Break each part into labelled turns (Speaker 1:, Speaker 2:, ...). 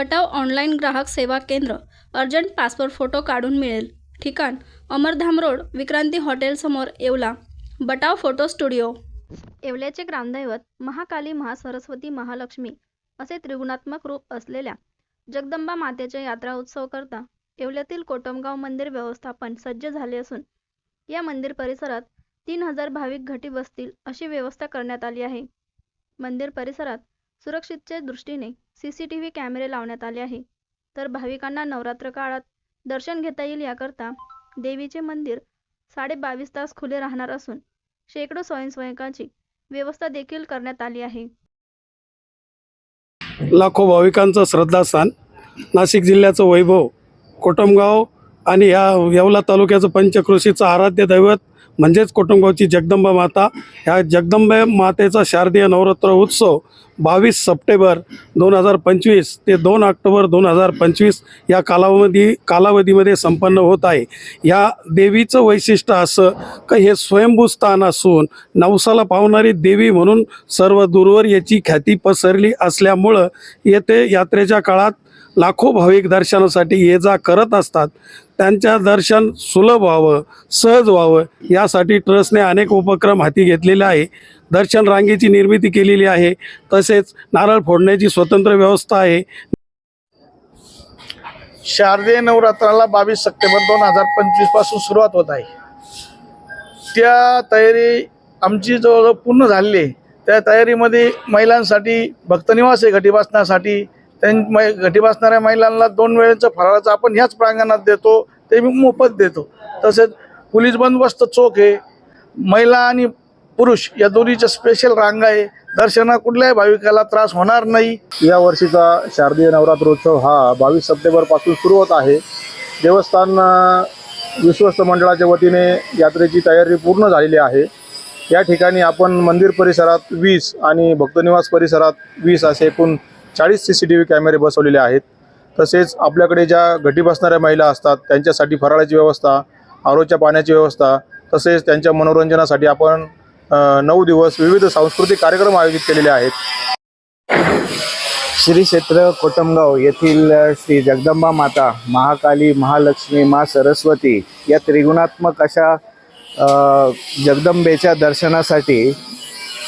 Speaker 1: बटाव online ग्राहक सेवा केंद्र अर्जंट पासपोर्ट फोटो काढून मिळेल. ठिकाण अमरधाम रोड विक्रांती हॉटेलसमोर येवला. Batav photo studio. येवल्याचे ग्रामदैवत महाकाली महासरस्वती महालक्ष्मी असे त्रिगुणात्मक रूप असलेल्या जगदंबा मातेच्या यात्रा उत्सव करता येवल्यातील कोटमगाव मंदिर व्यवस्थापन सज्ज झाले असून या मंदिर परिसरात तीन हजार भाविक घटी बसतील अशी व्यवस्था करण्यात आली आहे. मंदिर परिसरात सुरक्षितचे दृष्टीने सी सी टी व्ही कॅमेरे लावण्यात आले आहे. तर भाविकांना नवरात्र काळात दर्शन घेता येईल याकरता देवीचे मंदिर साडे बावीस तास खुले राहणार असून शेकडो स्वयंसेवकांची व्यवस्था देखील करण्यात आली आहे.
Speaker 2: लाखो भाविकांचं श्रद्धास्थान नाशिक जिल्ह्याचं वैभव कोटमगाव आणि ह्या येवला तालुक्याचं पंचकृषीचं आराध्य दैवत म्हणजेच कुटुंबाची जगदंबा माता. ह्या जगदंबे मातेचा शारदीय नवरात्र उत्सव बावीस सप्टेंबर दोन हजार पंचवीस ते दोन ऑक्टोबर दोन हजार पंचवीस या कालावधी कालावधीमध्ये संपन्न होत आहे. या देवीचं वैशिष्ट्य असं का हे स्वयंभू स्थान असून नवसाला पावणारी देवी म्हणून सर्व दूरवर याची ख्याती पसरली असल्यामुळं येथे यात्रेच्या काळात लाखो भाविक दर्शनासाठी ये जा करत असतात. त्यांच्या दर्शन सुलभ व्हावं सहज व्हावं यासाठी ट्रस्टने अनेक उपक्रम हाती घेतलेले आहे. दर्शन रांगेची निर्मिती केलेली आहे. तसेच नारळ फोडण्याची स्वतंत्र व्यवस्था आहे.
Speaker 3: शारदीय नवरात्राला बावीस सप्टेंबर दोन हजार पंचवीसपासून सुरुवात होत आहे. त्या तयारी आमची जवळजवळ पूर्ण झालेली आहे. त्या तयारीमध्ये महिलांसाठी भक्तनिवास आहे घटी बसण्यासाठी त्यां घटी बसणाऱ्या महिलांना दोन वेळेचं फराळाचं आपण ह्याच प्रांगणात देतो ते मी मोफत देतो. तसेच पोलीस बंदोबस्त चोख आहे. महिला आणि पुरुष या दोन्हीच्या स्पेशल रांगा आहे. दर्शना कुठल्याही भाविकाला त्रास होणार नाही.
Speaker 4: या वर्षीचा शारदीय नवरात्रोत्सव हा बावीस सप्टेंबरपासून सुरू होत आहे. देवस्थान विश्वस्त मंडळाच्या वतीने यात्रेची तयारी पूर्ण झालेली आहे. या ठिकाणी आपण मंदिर परिसरात वीस आणि भक्तनिवास परिसरात वीस असे एकूण चाळीस सी सी टी व्ही कॅमेरे बसवलेले आहेत. तसेच आपल्याकडे ज्या घटी बसणाऱ्या महिला असतात त्यांच्यासाठी फराळाची व्यवस्था आरोच्या पाण्याची व्यवस्था तसेच त्यांच्या मनोरंजनासाठी आपण नऊ दिवस विविध सांस्कृतिक कार्यक्रम आयोजित केलेले आहेत.
Speaker 5: श्री क्षेत्र कोटमगाव येथील श्री जगदंबा माता महाकाली महालक्ष्मी मा सरस्वती या त्रिगुणात्मक अशा जगदंबेच्या दर्शनासाठी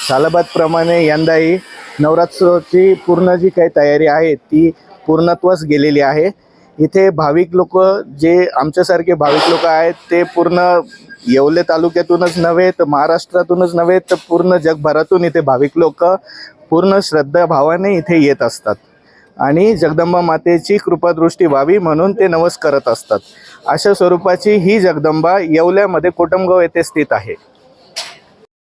Speaker 5: सालबादप्रमाणे यंदाही नवरात्रोची पूर्ण जी काही तयारी आहे ती पूर्णत्वास गेलेली आहे. इथे भाविक लोक जे आमच्यासारखे भाविक लोक आहेत ते पूर्ण येवले तालुक्यातूनच नव्हे तर महाराष्ट्रातूनच नव्हे तर पूर्ण जगभरातून इथे भाविक लोक पूर्ण श्रद्धाभावाने इथे येत असतात. आणि जगदंबा मातेची कृपादृष्टी व्हावी म्हणून ते नवस करत असतात. अशा स्वरूपाची ही जगदंबा येवल्यामध्ये कोटमगाव येथे स्थित आहे.